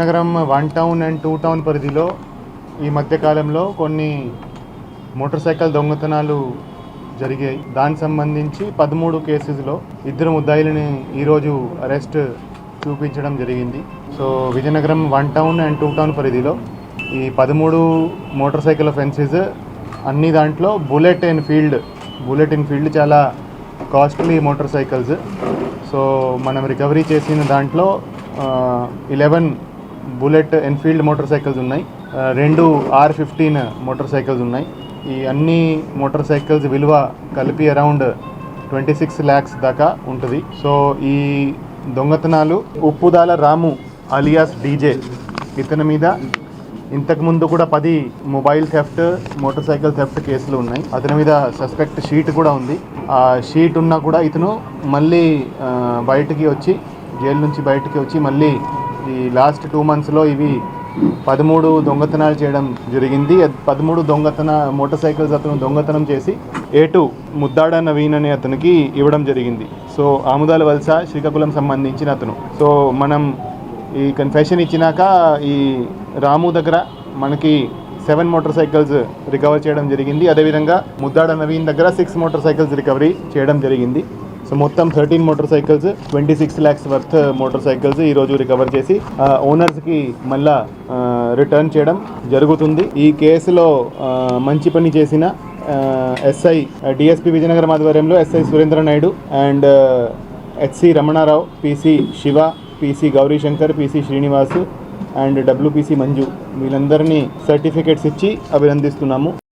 Vizianagaram one town and two town పరిధిలో ఈ మధ్యకాలంలో కొన్ని మోటార్ సైకిల్ దొంగతనాలు జరిగాయి. దానికి సంబంధించి పదమూడు కేసెస్లో ఇద్దరు ముద్దాయిలని ఈరోజు అరెస్ట్ చూపించడం జరిగింది. So Vizianagaram one town and two town పరిధిలో ఈ పదమూడు మోటార్ సైకిల్ ఫెన్సెస్ అన్ని దాంట్లో Bullet Enfield Bullet Enfield చాలా కాస్ట్లీ మోటార్ సైకిల్స్. సో మనం రికవరీ చేసిన దాంట్లో eleven Bullet Enfield motor cycles ఉన్నాయి రెండు ఆర్ ఫిఫ్టీన్ మోటార్ సైకిల్స్ ఉన్నాయి. ఈ అన్ని మోటార్ సైకిల్స్ విలువ కలిపి అరౌండ్ ట్వంటీ సిక్స్ ల్యాక్స్ దాకా ఉంటుంది. సో ఈ దొంగతనాలు ఉప్పుదాల రాము అలియాస్ డీజే ఇతని మీద ఇంతకుముందు కూడా పది mobile theft motor cycle theft కేసులు ఉన్నాయి. అతని మీద సస్పెక్ట్ షీట్ కూడా ఉంది. ఆ షీట్ ఉన్నా కూడా ఇతను మళ్ళీ బయటికి వచ్చి జైలు నుంచి బయటికి వచ్చి మళ్ళీ ఈ లాస్ట్ టూ మంత్స్లో ఇవి పదమూడు దొంగతనాలు చేయడం జరిగింది. పదమూడు దొంగతన మోటార్ సైకిల్స్ అతను దొంగతనం చేసి ఏ టూ ముద్దాడ నవీన్ అనే అతనికి ఇవ్వడం జరిగింది. సో ఆముదాల వలస శ్రీకాకుళం సంబంధించిన అతను. సో మనం ఈ కన్ఫెషన్ ఇచ్చినాక ఈ రాము దగ్గర మనకి సెవెన్ మోటార్ సైకిల్స్ రికవర్ చేయడం జరిగింది. అదేవిధంగా ముద్దాడ నవీన్ దగ్గర సిక్స్ మోటార్ సైకిల్స్ రికవరీ చేయడం జరిగింది. సో మొత్తం thirteen motor cycles twenty six lakhs worth motor cycles ఈరోజు రికవర్ చేసి ఓనర్స్కి మళ్ళా రిటర్న్ చేయడం జరుగుతుంది. ఈ కేసులో మంచి పని చేసిన ఎస్ఐ డిఎస్పి విజయనగరం ఆధ్వర్యంలో SI Surendra Naidu and HC Ramana Rao PC Shiva PC Gowrishankar PC Srinivasu and WPC Manju. వీళ్ళందరినీ సర్టిఫికేట్స్ ఇచ్చి అభినందిస్తున్నాము.